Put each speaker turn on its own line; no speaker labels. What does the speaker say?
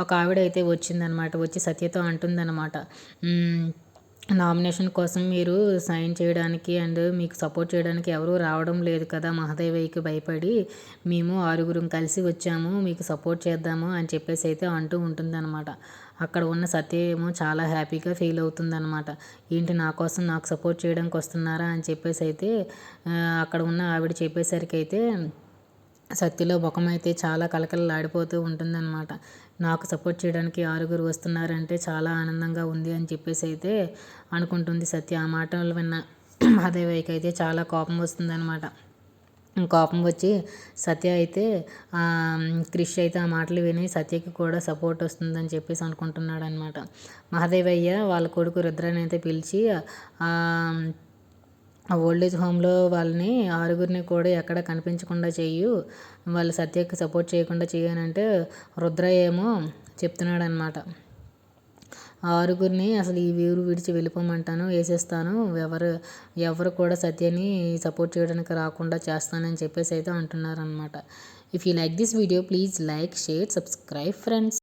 ఒక ఆవిడ అయితే వచ్చిందనమాట వచ్చి సత్యతో అంటుందన్నమాట నామినేషన్ కోసం మీరు సైన్ చేయడానికి అండ్ మీకు సపోర్ట్ చేయడానికి ఎవరూ రావడం లేదు కదా మహాదేవయ్యకి భయపడి మేము ఆరుగురం కలిసి వచ్చాము మీకు సపోర్ట్ చేద్దాము అని చెప్పేసి అయితే అంటూ ఉంటుందన్నమాట అక్కడ ఉన్న సత్య ఏమో చాలా హ్యాపీగా ఫీల్ అవుతుందన్నమాట ఏంటి నా కోసం నాకు సపోర్ట్ చేయడానికి వస్తున్నారా అని చెప్పేసి అయితే అక్కడ ఉన్న ఆవిడ చెప్పేసరికి అయితే సత్యలో ముఖం అయితే చాలా కలకలలాడిపోతూ ఉంటుందన్నమాట నాకు సపోర్ట్ చేయడానికి ఆరుగురు వస్తున్నారంటే చాలా ఆనందంగా ఉంది అని చెప్పేసి అయితే అనుకుంటుంది సత్య. ఆ మాటలు విన్న మహాదేవయ్యకి అయితే చాలా కోపం వస్తుందన్నమాట. కోపం వచ్చి సత్య అయితే క్రిష్ అయితే ఆ మాటలు విని సత్యకి కూడా సపోర్ట్ వస్తుందని చెప్పేసి అనుకుంటున్నాడు అనమాట మహాదేవయ్య వాళ్ళ కొడుకు రుద్రాన్ని అయితే పిలిచి ఆ ఓల్డేజ్ హోమ్లో వాళ్ళని ఆరుగురిని కూడా ఎక్కడ కనిపించకుండా చెయ్యు వాళ్ళు సత్యకి సపోర్ట్ చేయకుండా చేయనంటే రుద్ర ఏమో చెప్తున్నాడు అనమాట ఆరుగురిని అసలు ఈ వీరు విడిచి వెళ్ళిపోమంటాను వేసేస్తాను ఎవరు ఎవరు కూడా సత్యని సపోర్ట్ చేయడానికి రాకుండా చేస్తానని చెప్పేసి అయితే అంటున్నారనమాట if you like this video please like share subscribe friends